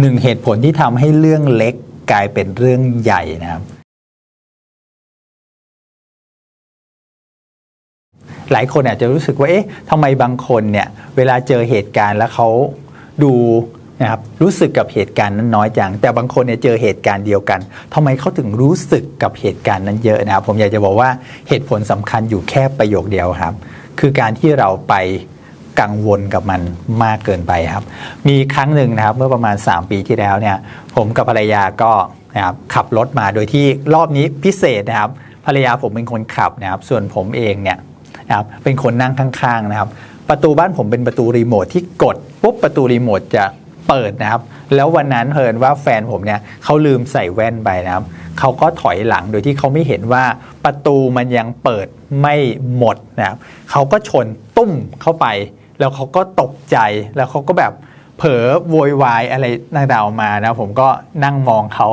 หนึ่งเหตุผลที่ทำให้เรื่องเล็กกลายเป็นเรื่องใหญ่นะครับ หลายคนอาจจะรู้สึกว่าเอ๊ะทำไมบางคนเนี่ยเวลาเจอเหตุการณ์แล้วเขาดูนะครับรู้สึกกับเหตุการณ์นั้นน้อยจัง แต่บางคนเนี่ยเจอเหตุการณ์เดียวกันทำไมเขาถึงรู้สึกกับเหตุการณ์นั้นเยอะนะครับผมอยากจะบอกว่าเหตุผลสำคัญอยู่แค่ประโยคเดียวครับ คือการที่เราไป กังวลกับมันมากเกินไปครับ มีครั้งหนึ่งนะครับเมื่อประมาณ 3 ปีที่แล้วเนี่ยผมกับภรรยาก็นะครับขับรถมาโดยที่รอบนี้พิเศษนะครับภรรยาผมเป็นคนขับนะครับ ส่วนผมเองเนี่ยนะครับเป็นคนนั่งข้างๆนะครับ ประตูบ้านผมเป็นประตูรีโมทที่กดปุ๊บประตูรีโมทจะเปิดนะครับ แล้ววันนั้นเพินว่าแฟนผมเนี่ยเขาลืมใส่แว่นไปนะครับเขาก็ถอยหลังโดยที่เขาไม่เห็นว่าประตูมันยังเปิดไม่หมดนะครับเขาก็ชนตุ้มเข้าไป แล้วเขาก็ตกใจแล้วเขาก็แบบเผลอโวยวายอะไรต่างๆออกมานะผมก็นั่งมองเขา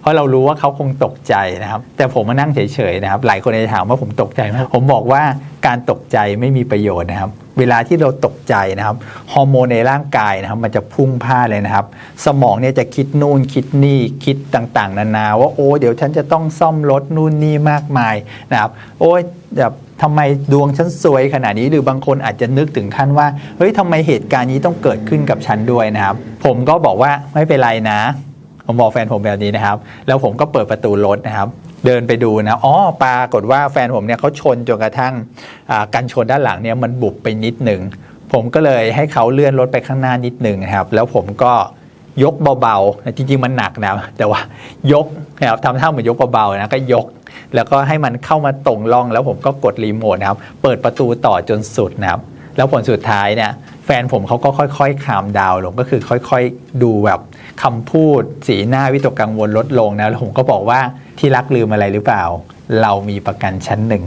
เพราะเรารู้ว่าเขาคงตกใจนะครับ แต่ผมมานั่งเฉยๆนะครับ หลายคนจะถามว่าผมตกใจไหมผมบอกว่าการตกใจไม่มีประโยชน์นะครับ เวลาที่เราตกใจนะครับฮอร์โมนในร่างกายนะครับมันจะพุ่งพ่านเลยนะครับ สมองเนี่ยจะคิดนู่นคิดนี่คิดต่างๆ นานาว่าโอ้เดี๋ยวฉันจะต้องซ่อมรถนู่นนี่มากมายนะครับ โอ้ยแบบทำไมดวงฉันสวยขนาดนี้หรือบางคนอาจจะนึกถึงขั้นว่าเฮ้ยทำไมเหตุการณ์นี้ต้องเกิดขึ้นกับฉันด้วยนะครับ ผมก็บอกว่าไม่เป็นไรนะ ผมบอกแฟนผมแบบนี้นะครับ แล้วผมก็เปิดประตูรถนะครับ เดินไปดูนะ อ๋อ ปรากฏว่าแฟนผมเนี่ยเขาชนจนกระทั่งกันชนด้านหลังเนี่ยมันบุบไปนิดหนึ่ง ผมก็เลยให้เขาเลื่อนรถไปข้างหน้านิดหนึ่งนะครับ แล้วผมก็ยกเบาๆ จริงๆ มันหนักนะ แต่ว่ายกนะครับทำท่าเหมือนยกเบาๆ นะ ก็ยก แล้วก็ให้มันเข้ามาตรงร่อง แล้วผมก็กดรีโมทนะครับ เปิดประตูต่อจนสุดนะครับ แล้วผลสุดท้ายเนี่ยแฟนผมเขาก็ค่อยๆคามดาวลงก็คือค่อยๆ ดูแบบคำพูดสีหน้าวิตกกังวลลดลงนะแล้วผมก็บอกว่าที่รักลืมอะไรหรือเปล่า เรามีประกันชั้นหนึ่ง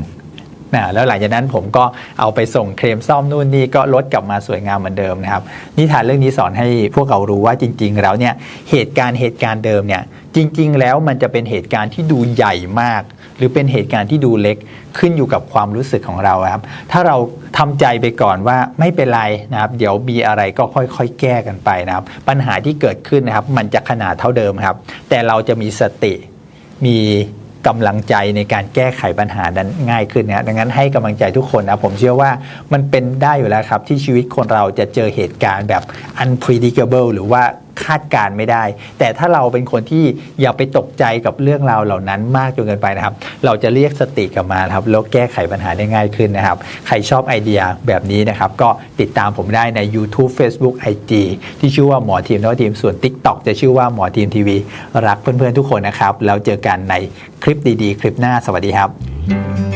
นะแล้วหลังจากนั้นผมก็เอาไปส่งเคลมซ่อมนู่นนี่ก็ลดกลับมาสวยงามเหมือนเดิมนะครับนิทานเรื่องนี้สอนให้พวกเรารู้ว่าจริง ๆ แล้วเนี่ยเหตุการณ์เหตุการณ์เดิมเนี่ยจริง ๆ แล้วมันจะเป็นเหตุการณ์ที่ดูใหญ่มาก หรือเป็นเหตุการณ์ที่ดูเล็กขึ้นอยู่กับความรู้สึกของเราครับ ถ้าเราทำใจไปก่อนว่าไม่เป็นไรนะครับ เดี๋ยวมีอะไรก็ค่อยๆ แก้กันไปนะครับ ปัญหาที่เกิดขึ้นนะครับ มันจะขนาดเท่าเดิมครับ แต่เราจะมีสติมี กำลังใจในการแก้ไขปัญหานั้นง่ายขึ้นนะดังนั้นให้กำลังใจทุกคนนะผมเชื่อว่ามันเป็นได้อยู่แล้วครับ ที่ชีวิตคนเราจะเจอเหตุการณ์แบบ unpredictable หรือว่า คาดการไม่ได้ แต่ถ้าเราเป็นคนที่อย่าไปตกใจกับเรื่องราวเหล่านั้นมากจนเกินไปนะครับ เราจะเรียกสติกลับมาครับแล้วแก้ไขปัญหาได้ง่ายขึ้นนะครับ ใครชอบไอเดียแบบนี้นะครับ ก็ติดตามผมได้ใน YouTube Facebook IG ที่ชื่อว่าหมอทีมแล้วทีมส่วน TikTok จะชื่อว่าหมอทีมทีวีรักเพื่อนๆทุกคนนะครับแล้วเจอกันในคลิปดีๆ คลิปหน้าสวัสดีครับ